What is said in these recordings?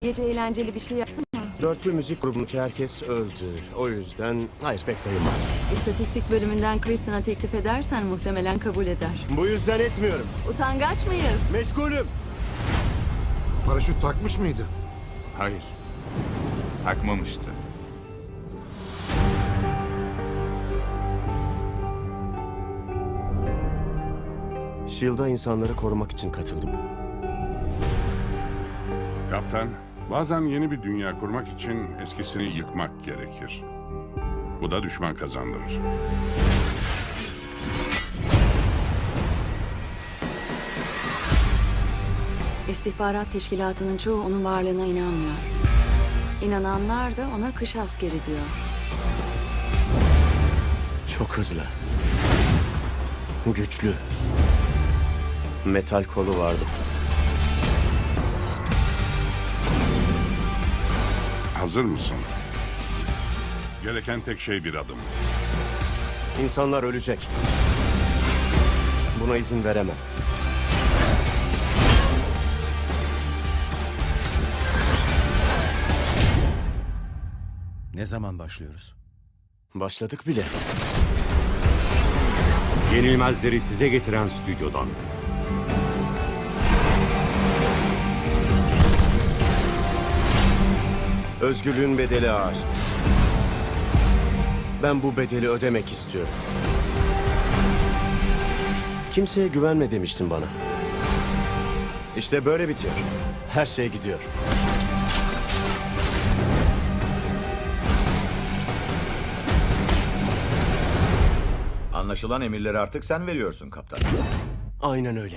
Gece eğlenceli bir şey yaptın mı? Dörtlü müzik grubundaki herkes öldü. O yüzden hayır pek sayılmaz. İstatistik bölümünden Kristina teklif edersen muhtemelen kabul eder. Bu yüzden etmiyorum. Utangaç mıyız? Meşgulüm. Paraşüt takmış mıydı? Hayır. Takmamıştı. Shield'a insanları korumak için katıldım. Kaptan, bazen yeni bir dünya kurmak için eskisini yıkmak gerekir. Bu da düşman kazandırır. İstihbarat teşkilatının çoğu onun varlığına inanmıyor. İnananlar da ona kış askeri diyor. Çok hızlı. Güçlü. Metal kolu vardı. Hazır mısın? Gereken tek şey bir adım. İnsanlar ölecek. Buna izin veremem. Ne zaman başlıyoruz? Başladık bile. Yenilmezleri size getiren stüdyodan. Özgürlüğün bedeli ağır. Ben bu bedeli ödemek istiyorum. Kimseye güvenme demiştin bana. İşte böyle bitiyor. Her şey gidiyor. Anlaşılan emirleri artık sen veriyorsun kaptan. Aynen öyle.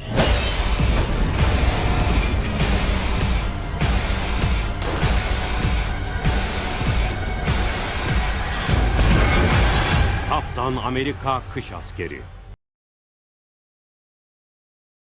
Kaptan Amerika Kış Askeri.